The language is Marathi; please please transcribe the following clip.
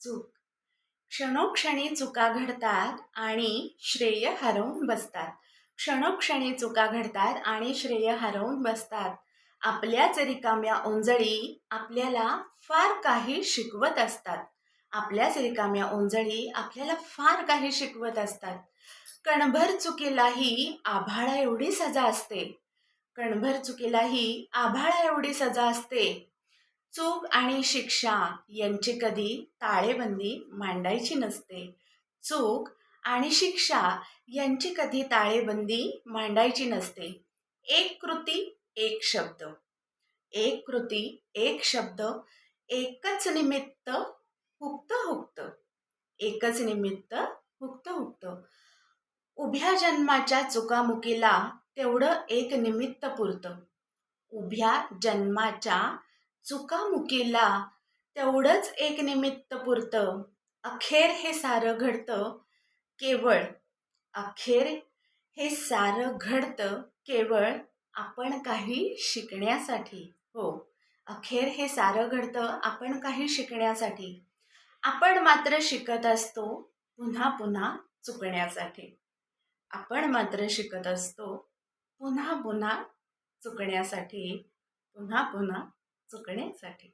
चूक. क्षणोक्षणी चुका घडतात आणि श्रेय हरवून बसतात. क्षणोक्षणी चुका घडतात आणि श्रेय हरवून बसतात. आपल्याच रिकाम्या ओंजळी आपल्याला फार काही शिकवत असतात. आपल्याच रिकाम्या ओंजळी आपल्याला फार काही शिकवत असतात. कणभर चुकीलाही आभाळा एवढी सजा असते. कणभर चुकीलाही आभाळा एवढी सजा असते. चूक आणि शिक्षा यांची कधी ताळेबंदी मांडायची नसते. चूक आणि शिक्षा यांची कधी ताळेबंदी मांडायची नसते. एक कृती एक शब्द. एक कृती एक शब्द एकच निमित्त हुक्त हुक्त. एकच निमित्त हुक्त हुक्त. उभ्या जन्माच्या चुकामुकीला तेवढं एक निमित्त पुरतं. उभ्या जन्माच्या चुकामुकीला तेवढंच एक निमित्त पुरतं अखेर हे सारं घडतं केवळ. अखेर हे सारं घडतं केवळ आपण काही शिकण्यासाठी. हो. अखेर हे सारं घडतं आपण काही शिकण्यासाठी. आपण मात्र शिकत असतो पुन्हा पुन्हा चुकण्यासाठी. आपण मात्र शिकत असतो पुन्हा पुन्हा चुकण्यासाठी. पुन्हा पुन्हा चुकण्यासाठी.